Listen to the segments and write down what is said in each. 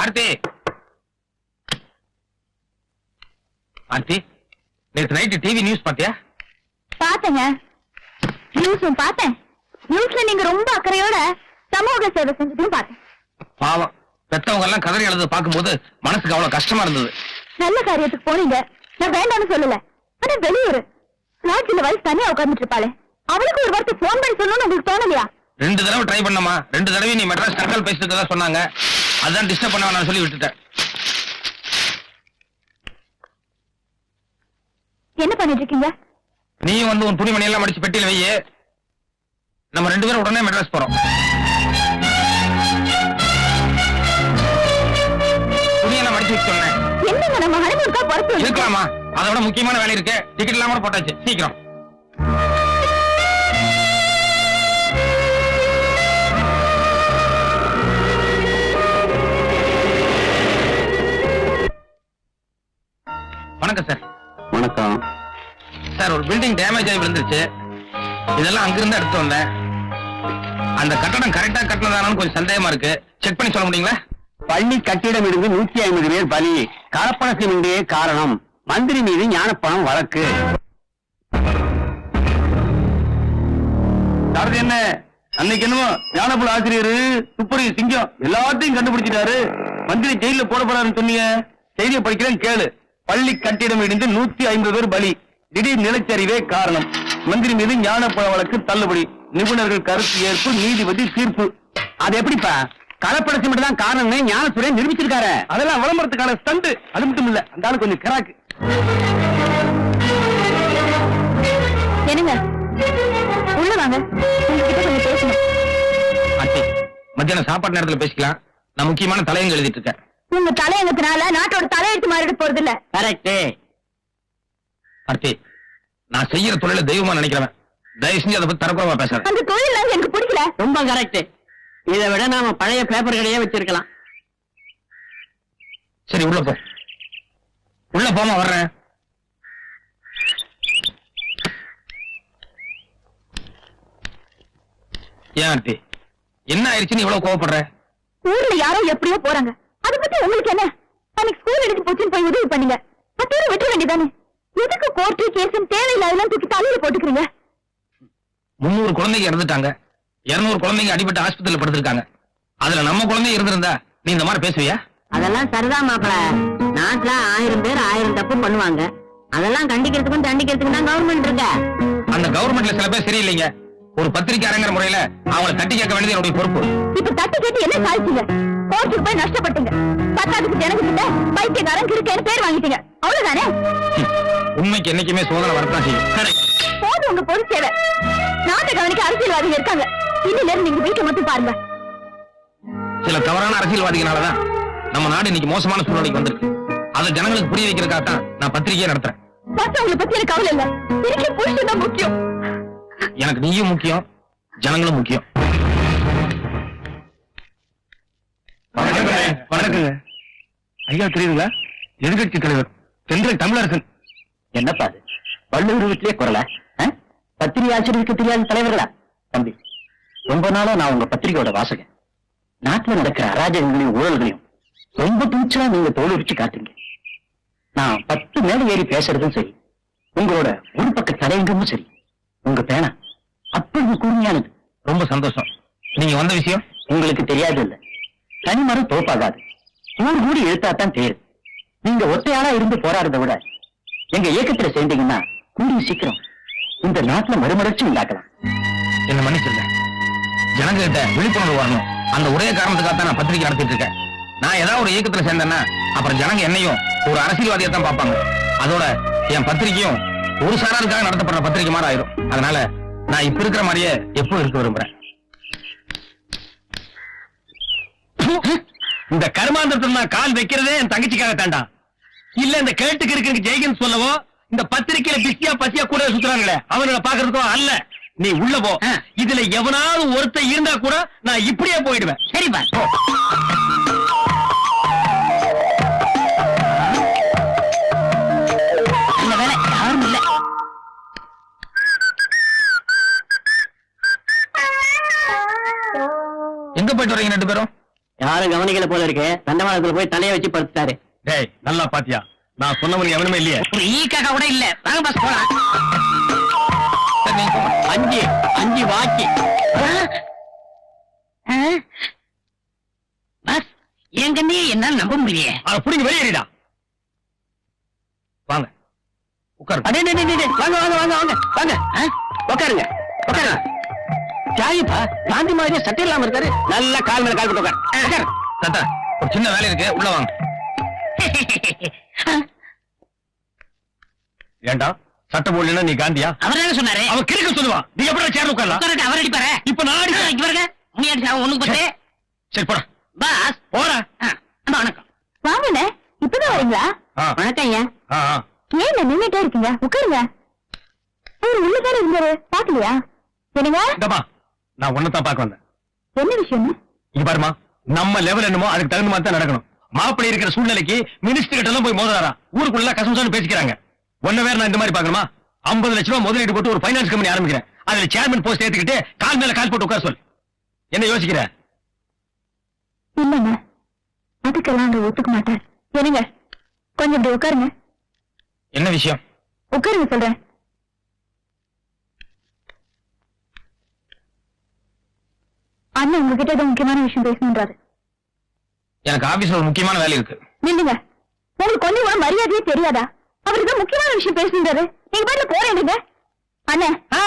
ஆர்த்தி. ஆர்த்தி நேற்று night TV news பாத்தியா? பாத்தேங்க. நியூஸும் பார்த்தேன் நியூஸ்ல நீங்க ரொம்ப அக்கறையோட சமூக சேவை செஞ்சதையும் பார்த்தேன் பாவம். பெத்தவங்க எல்லாம் கதறி எழுத பார்க்கும்போது மனசுக்கு அவ்வளவு கஷ்டமா இருந்தது. நல்ல காரியத்துக்கு போனீங்க. நான் வேண்டாம்னு சொல்லல. ஆனா வெளியூர். லாட்ஜில வயசு தனியா உட்கார்ந்துட்டு இருப்பாளே. அவளுக்கு ஒரு வார்த்தை போன் பண்ணி சொல்லணும்னு உங்களுக்கு தோணலையா? ரெண்டு தடவை ட்ரை பண்ணமா ரெண்டு தடவை நீ மெட்ராஸ் தற்கால் பேசிட்டு சொன்னாங்க. அதான் டிஸ்டர்ப் பண்ண வேணாம்னு சொல்லி விட்டுட்டேன். என்ன பண்ணிட்டு இருக்கீங்க நீயும் வந்து உன் துணிமணி எல்லாம் மடிச்சு பெட்டியில வையே. நம்ம ரெண்டு பேரும் உடனே மெட்ராஸ் போறோம். துணியெல்லாம் மடிச்சு வைக்க சொன்னேன். என்னங்க நம்ம ஹனிமூனுக்கா பொறுப்பு இருக்கலாமா? அதை விட முக்கியமான வேலை இருக்கு. டிக்கெட் எல்லாம் கூட போட்டாச்சு. சீக்கிரம். வணக்கம் சார் வணக்கம். சார் ஒரு பில்டிங் டேமேஜ் ஆகி விழுந்துருச்சு. இதெல்லாம் அங்கிருந்து எடுத்து வந்தேன். அந்த கட்டடம் கரெக்டா கட்டினதானு கொஞ்சம் சந்தேகமா இருக்கு. செக் பண்ணி சொல்ல முடியுங்களா? பள்ளி கட்டிடம் இருந்து நூத்தி ஐம்பது பேர் பலி. கலப்பணத்தினுடைய காரணம். மந்திரி மீது ஞானப்பணம் வழக்கு. என்ன? அன்னைக்கு என்னமோ ஞானபுல ஆசிரியர் துப்புரி சிங்கம் எல்லாத்தையும் கண்டுபிடிச்சிட்டாரு. மந்திரி ஜெயில போட போறாருன்னு சொன்னீங்க. செய்தியை படிக்கிறேன் கேளு. பள்ளி கட்டிடம் இடிந்து நூத்தி ஐம்பது பேர் பலி. திடீர் நிலச்சரிவே காரணம். மந்திரி மீது ஞானப்பழ வழக்கு தள்ளுபடி. நிபுணர்கள் கருத்து ஏற்பு நீதிபதி தீர்ப்பு. அது எப்படிப்பா? கலப்படத்து மட்டும் தான் காரணம்னு ஞானசுரன் நிரூபிச்சிருக்காரு. அதெல்லாம் விளம்பரத்துக்கான ஸ்டண்ட் அது மட்டும் இல்ல. அந்த ஆளு கொஞ்சம் கிராக்கு. என்னங்க? உள்ள வாங்க. உங்ககிட்ட கொஞ்சம் பேசணும். அத்தி மத்தியானம் சாப்பாடு நேரத்துல பேசிக்கலாம். நான் முக்கியமான தலையங்க எழுதிட்டு இருக்கேன். உங்க தலையங்கத்தினால நாட்டோட தலையெழுத்து மாறிட போறது இல்ல கரெக்ட் அர்த்தி நான் செய்யற தொழில தெய்வமா நினைக்கிறவன். தயவு செஞ்சு அதை பத்தி தரக்குறவா பேசுறேன் அந்த தொழில் எனக்கு பிடிக்கல. ரொம்ப கரெக்ட் இதை விட நாம பழைய பேப்பர்களையே வச்சிருக்கலாம். சரி உள்ள போ. உள்ள போமா வர்றேன். ஏன் ஆர்த்தி என்ன ஆயிடுச்சு நீ இவ்வளவு கோவப்படுற? ஊர்ல யாரோ எப்படியோ போறாங்க. அத பத்தி உங்களுக்கு என்ன? அன்னைக்கு ஸ்கூல் எடுத்து போச்சுன்னு போய் உதவி பண்ணீங்க. பத்தோட விட்டுற வேண்டியதானே? எதுக்கு கோர்ட்டு கேஸ் தேவையில்லாதெல்லாம் தூக்கி தலையில போட்டுக்கிறீங்க? முன்னூறு குழந்தைங்க இறந்துட்டாங்க. இருநூறு குழந்தைங்க அடிபட்டு ஆஸ்பத்திரியில படுத்திருக்காங்க. அதுல நம்ம குழந்தை இருந்திருந்தா நீ இந்த மாதிரி பேசுவியா? அதெல்லாம் சரிதான் மாப்பிள. நாட்டுல ஆயிரம் பேர் ஆயிரம் தப்பு பண்ணுவாங்க. அதெல்லாம் கண்டிக்கிறதுக்கும் தண்டிக்கிறதுக்கும் தான் கவர்மெண்ட் இருக்க. அந்த கவர்மெண்ட்ல சில பேர் சரியில்லைங்க. ஒரு பத்திரிக்கை அரங்கிற முறையில அவங்களை தட்டி கேட்க வேண்டியது என்னுடைய பொறுப்பு. இப்ப தட்டி கேட்டு என்ன சாதிச்சீங்க? கோர்ட்டுக்கு போய் நஷ்டப்பட்டீங்க பத்தாவதுக்கு ஜனங்க கிட்ட பைத்தியக்காரன் இருக்கேன்னு பேர் வாங்கிட்டீங்க. அவ்வளவுதானே? ஹம். உண்மைக்கு என்னைக்குமே சோதனை வரத்தான் செய்யும். Correct. போதும் உங்க பொது சேவை. நாட்டை கவனிக்க அரசியல்வாதிகள் இருக்காங்க. இன்னில இருந்து நீங்க வீட்டை மட்டும் பாருங்க. சில தவறான அரசியல்வாதிகளாலதான் நம்ம நாடு இன்னைக்கு மோசமான சூழ்நிலைக்கு வந்திருக்கு. அதை ஜனங்களுக்கு புரிய வைக்கிறதுக்காக தான் நான் பத்திரிகையை நடத்துறேன். மத்தவங்களை பத்தி எனக்கு கவலை இல்ல. எனக்கு புருஷன் தான் முக்கியம். எனக்கு நீயும் முக்கியம் ஜனங்களும் முக்கியம். வணக்கங்க. ஐயா தெரியுதுங்களா? எதிர்கட்சி தலைவர் தென்றல் தமிழரசன். என்னப்பா அது? வள்ளுவர் வீட்டிலே குரல? பத்திரிகை ஆசிரியருக்கு தெரியாத தலைவர்களா? தம்பி ரொம்ப நாளா நான் உங்க பத்திரிகையோட வாசகன். நாட்டுல நடக்கிற அராஜகங்களையும் ஊழல்களையும் ரொம்ப துணிச்சலா நீங்க தோலுரிச்சு காட்டுங்க நான் பத்து மேல ஏறி பேசுறதும் சரி உங்களோட ஒரு பக்க தலையங்கமும் சரி உங்க பேனா அப்படி கூர்மையானது. ரொம்ப சந்தோஷம். நீங்க வந்த விஷயம்? உங்களுக்கு தெரியாது இல்ல தனிமரம் தோப்பாகாது. ஊர் கூடி எழுத்தாத்தான் தேர். நீங்க ஒத்தையாளா இருந்து போராடுறத விட எங்க இயக்கத்துல சேர்ந்தீங்கன்னா கூடிய சீக்கிரம் இந்த நாட்டுல மறுமலர்ச்சி உண்டாக்கலாம். என்ன மன்னிச்சிருங்க. ஜனங்க கிட்ட விழிப்புணர்வு வரணும். அந்த ஒரே காரணத்துக்காக தான் நான் பத்திரிகை நடத்திட்டு இருக்கேன். நான் ஏதாவது ஒரு இயக்கத்துல சேர்ந்தேன்னா அப்புறம் ஜனங்க என்னையும் ஒரு அரசியல்வாதியை தான் பார்ப்பாங்க. அதோட என் பத்திரிகையும் ஒரு சாராருக்காக நடத்தப்படுற பத்திரிகை மாதிரி ஆயிரும். அதனால நான் இப்ப இருக்கிற மாதிரியே எப்போ இருக்க விரும்புறேன். இந்த கருமாந்திரத்துல நான் கால் வைக்கிறதே என் தங்கச்சிக்காக தாண்டா. இல்ல இந்த கேட்டுக்கு இருக்கு ஜெய்கன் சொல்லவோ இந்த பத்திரிக்கையில பிஸியா பசியா கூட சுத்துறாங்களே அவங்கள பாக்குறதுக்கோ அல்ல. நீ உள்ள போ. இதுல எவனாவது ஒருத்தன் இருந்தா கூட நான் இப்படியே போயிடுவேன். சரிப்பா எங்க போயிட்டு வரீங்க ரெண்டு பேரும்? யாரும் கவனிக்கல போல இருக்கு. தண்டவாளத்துல போய் தலைய வச்சு படுத்துட்டாரு. டேய் நல்லா பாத்தியா? நான் சொன்னவனுக்கு எவனுமே இல்லையே. ஒரு ஈ காக்கா கூட இல்ல. வாங்க பஸ் போலாம். அஞ்சு அஞ்சு வாக்கி. பஸ் என் கண்ணையே என்னால நம்ப முடியலையே. அத புடிங்க வெளியேறிடா வாங்க. உட்காரு அடே வாங்க வாங்க வாங்க வாங்க. வாங்க? உட்காருங்க. உட்காருங்க. ஜாயிப்பா? காந்தி மாதிரியே சட்டை இல்லாம இருக்காரு. நல்லா கால் மேல கால் போட்டு தாத்தா ஒரு சின்ன வேலை இருக்கு. உள்ள வாங்க. ஏண்டா? சட்ட போடலன்னா நீ காந்தியா? அவர் என்ன சொன்னாரு? அவன் கிறுக்க சொல்லுவான் நீ எப்படி சேர்ந்து உட்காரலாம்? அவர் அடிப்பாரு. இப்ப நான் அடிக்கிறேன். இங்க பாருங்க நீ அடிச்சா ஒண்ணுக்கு பத்து சரி போடா. பாஸ். போடா. ஆ, அம்மா, வணக்கம். வாங்கண்ணே இப்பதான் வரீங்களா? வணக்கம் ஐயா. ஏன் நின்னுட்டே இருக்கீங்க? உட்காருங்க. அவர் உள்ளதானே இருந்தாரு? பாக்கலையா என்னங்க? நான் ஒன்னதான் பார்க்க வந்தேன். என்ன விஷயம் இங்க பாருமா நம்ம லெவல் என்னமோ அதுக்கு தகுந்த மாதிரி தான் நடக்கணும். மாப்பிள்ளை இருக்கிற சூழ்நிலைக்கு மினிஸ்டர் கிட்ட எல்லாம் போய் மோதுறாரா ஊருக்குள்ள கசம்சான்னு பேசிக்கிறாங்க. ஒன்ன வேற நான் இந்த மாதிரி பார்க்கணுமா? 50 லட்சம் ரூபாய் முதலீடு போட்டு ஒரு ஃபைனான்ஸ் கம்பெனி ஆரம்பிக்கிறேன். அதுல சேர்மன் போஸ்ட் ஏத்துக்கிட்டு கால் மேல கால் போட்டு உட்கார சொல் என்ன யோசிக்கிற? இல்லங்க அதுக்கெல்லாம் அங்க ஒத்துக்க மாட்டேன் என்னங்க? கொஞ்சம் இப்படி உட்காருங்க. என்ன விஷயம்? உட்காருங்க சொல்றேன். அண்ணன் உங்ககிட்ட ஏதோ முக்கியமான விஷயம் பேசணுன்றாரு எனக்கு ஆபீஸ்ல ஒரு முக்கியமான வேலை இருக்கு. நில்லுங்க. உங்களுக்கு கொஞ்சம் கூட மரியாதையே தெரியாதா? அவருக்கு தான் முக்கியமான விஷயம் பேசணுன்றாரு நீங்க பாட்டுல போறேன்டுங்க அண்ணே. ஆ,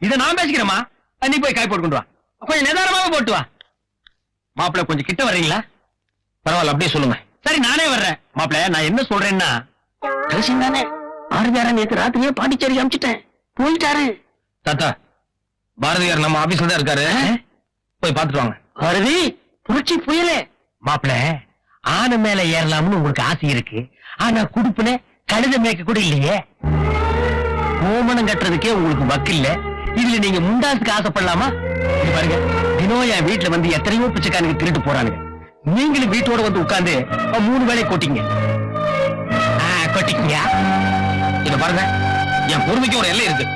இத நான் பேசிக்கிறேமா நீ போய் காய் போட்டு கொண்டு வா. கொஞ்சம் நிதானமாவே போட்டு வா. மாப்பிள்ளை கொஞ்சம் கிட்ட வர்றீங்களா? பரவாயில்ல அப்படியே சொல்லுங்க. சரி நானே வர்றேன். மாப்பிள்ளை நான் என்ன சொல்றேன்னா ரகசியம் தானே. பாரதியார நேத்து ராத்திரியே பாண்டிச்சேரி அமிச்சிட்டேன். போயிட்டாரு. தாத்தா பாரதியார் நம்ம ஆபீஸ்ல தான் இருக்காரு. போய் பாத்துட்டு வாங்க. பாரதி புரட்சி புயலே. மாப்பிள ஆன மேல ஏறலாம்னு உங்களுக்கு ஆசை இருக்கு. ஆனா குடுப்புல கழுத மேய்க்க கூட இல்லையே. ஓமனம் கட்டுறதுக்கே உங்களுக்கு வக்கு இல்ல இதுல நீங்க முண்டாசுக்கு ஆசைப்படலாமா? இது பாருங்க தினம் என் வீட்டுல வந்து எத்தனையோ பிச்சைக்காரங்க திருட்டு போறானுங்க. நீங்களும் வீட்டோட வந்து உட்கார்ந்து மூணு வேலை கொட்டிங்க. கொட்டிக்கீங்க இத பாருங்க என் பொறுமைக்கு ஒரு எல்லை இருக்கு.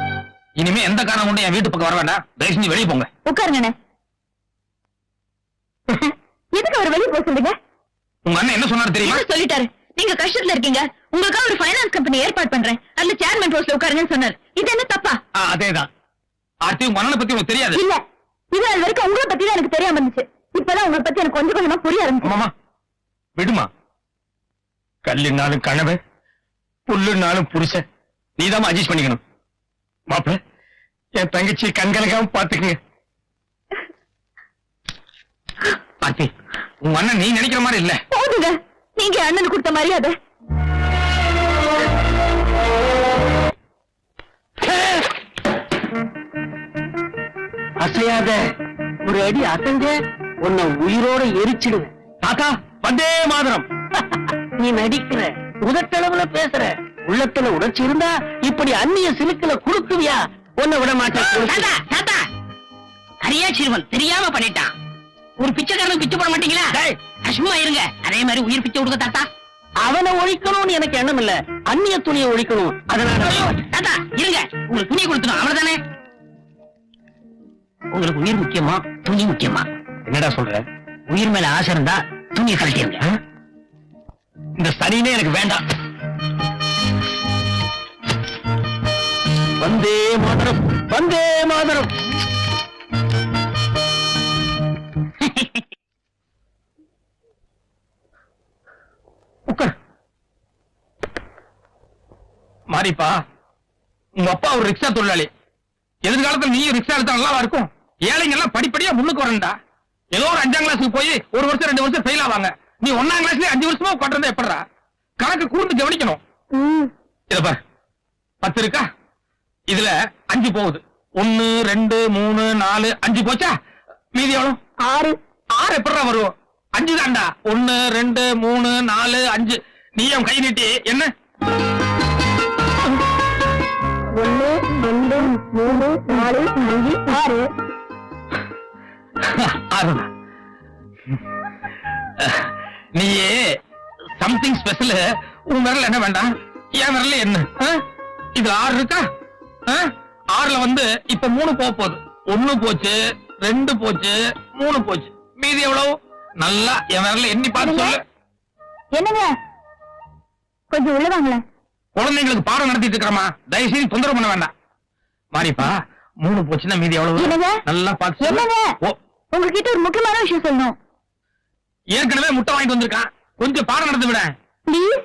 இனிமே எந்த காரணம் கொண்டு என் வீட்டு பக்கம் வர வேண்டாம். தயவு செஞ்சு வெளியே போங்க. உட்காருங்கண்ணே எதுக்கு அவர் வெளியே போக சொல்றீங்க? உங்க அண்ணன் என்ன சொன்னாரு தெரியுமா? சொல்லிட்டாரு? நீங்க கஷ்டத்துல இருக்கீங்க. உங்களுக்காக ஒரு ஃபைனான்ஸ் கம்பெனி ஏற்பாடு பண்றேன். அதுல சேர்மன் போஸ்ட்ல உட்காருங்கன்னு சொன்னாரு. இது என்ன தப்பா? ஆ, அதேதான். ஆர்த்தி உங்க அண்ணனை பத்தி உனக்கு தெரியாது. இல்ல. இது அது வரைக்கும் உங்களை பத்தி தான் எனக்கு தெரியாம இருந்துச்சு. இப்பதான் உங்களை பத்தி எனக்கு கொஞ்சம் கொஞ்சமா புரிய ஆரம்பிச்சு. விடுமா. கல்லுனாலும் கனவு புல்லுனாலும் புருஷன். நீதான் அட்ஜஸ்ட் பண்ணிக்கணும். மாப்பிள என் தங்கச்சி கண்கலகாம பாத்துக்குங்க பாத்தி உங்க அண்ணன் நீ நினைக்கிற மாதிரி இல்ல. போதுங்க. நீங்க அண்ணனுக்கு கொடுத்த மரியாதை. அசையாத ஒரு அடி அசைஞ்ச உன்னை உயிரோட எரிச்சிடுவேன். தாத்தா வந்தே மாதரம். நீ நடிக்கிற உதட்டளவுல பேசுற உள்ளத்துல உணர்ச்சி இருந்தா இப்படி அந்நிய சிலுக்குல குடுக்குவியா? உன்னை விட மாட்டேன். தாத்தா தாத்தா. அரியா சிறுவன் தெரியாம பண்ணிட்டான். ஒரு பிச்சைக்காரனுக்கு பிச்சை போட மாட்டீங்களா. சும்மா இருங்க. அதே மாதிரி உயிர் பிச்சை கொடுக்க தாத்தா. அவனை ஒழிக்கணும்னு எனக்கு எண்ணம் இல்ல. அந்நிய துணியை ஒழிக்கணும். அதனால தாத்தா இருங்க. உங்களுக்கு துணி கொடுத்துடும் அவ்வளவுதானே? உங்களுக்கு உயிர் முக்கியமா துணி முக்கியமா? என்னடா சொல்ற? உயிர் மேல ஆசை இருந்தா துணியை கழட்டிடுங்க ஆ? இந்த சனினே எனக்கு வேண்டாம். வந்தே மாதரம் வந்தே மாதரம். உட்கார். மாரிப்பா உங்க அப்பா ஒரு ரிக்ஷா தொழிலாளி. எதிர்காலத்துல நீயும் ரிக்ஷா எடுத்தா நல்லா இருக்கும்? ஏழைங்க எல்லாம் படிப்படியா முன்னுக்கு வரண்டா ஏதோ ஒரு அஞ்சாம் கிளாஸுக்கு போய் ஒரு வருஷம் ரெண்டு வருஷம் ஃபெயில் ஆவாங்க. நீ ஒன்னாம் கிளாஸ்லயே அஞ்சு வருஷமா உட்காந்துருந்தா எப்படிடா? கணக்கு கூர்ந்து கவனிக்கணும். ம், இத பாரு. பத்து இருக்கா? இதுல அஞ்சு போகுது. ஒன்னு ரெண்டு மூணு நாலு அஞ்சு போச்சா? மீதி எவ்வளவு? ஆறு. ஆறு எப்படிடா வரும் அஞ்சு தான்டா ஒன்னு ரெண்டு மூணு நாலு அஞ்சு. நீ என் கை நீட்டி. என்ன? ஒண்ணு ரெண்டு மூணு நாலு அஞ்சு ஆறு. ஆறுதான் நீ சம்திங் ஸ்பெஷல் உன் விரல் என்ன வேண்டாம்? என் விரல்ல என்ன? ஆ? இதுல ஆறு இருக்கா? ஆறுல வந்து இப்ப மூணு போக போகுது. ஒண்ணு போச்சு ரெண்டு போச்சு மூணு போச்சு. மீதி எவ்வளவு? நல்லா என் விரல எண்ணி பார்த்து சொல்லு. என்னங்க? கொஞ்சம் உள்ள வாங்களேன். குழந்தைங்களுக்கு பாடம் நடத்திட்டு இருக்கிறமா? தயவு செய்து தொந்தரவு பண்ண வேண்டாம். மாரிப்பா மூணு போச்சுன்னா மீதி எவ்வளவு? நல்லா பார்த்து. என்னங்க? உங்ககிட்ட ஒரு முக்கியமான விஷயம் சொல்லணும். ஏற்கனவே முட்டை வாங்கிட்டு வந்திருக்கான். கொஞ்சம் பாடம் நடந்து விட. ப்ளீஸ்.